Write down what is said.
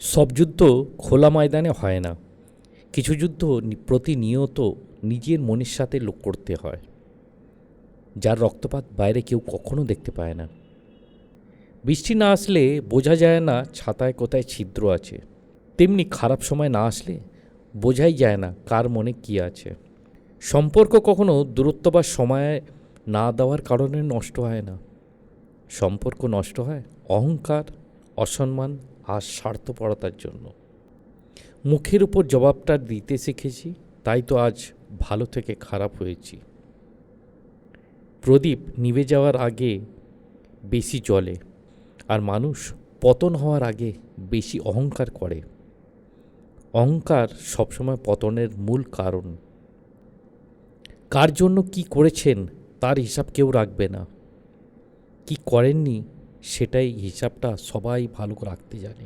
সব যুদ্ধ খোলা ময়দানে হয় না। কিছু যুদ্ধ প্রতিনিয়ত নিজের মনের সাথে লোক করতে হয়। যার রক্তপাত বাইরে কেউ কখনো দেখতে পায় না। বৃষ্টি না আসলে বোঝা যায় না ছাতায় কোথায় ছিদ্র আছে। তেমনি খারাপ সময় না আসলে বোঝাই যায় না কার মনে কী আছে। সম্পর্ক কখনো দূরত্ব বা সময় না দেওয়ার কারণে নষ্ট হয় না। সম্পর্ক নষ্ট হয় অহংকার, অসম্মান আর স্বার্থপরতার জন্য। মুখের উপর জবাবটা দিতে শিখেছি, তাই তো আজ ভালো থেকে খারাপ হয়েছি। প্রদীপ নিভে যাওয়ার আগে বেশি জ্বলে আর মানুষ পতন হওয়ার আগে বেশি অহংকার করে। অহংকার সবসময় পতনের মূল কারণ। কার জন্য কি করেছেন তার হিসাব কেউ রাখবে না। কি করেননি সেটাই হিসাবটা সবাই ভালো রাখতে জানে।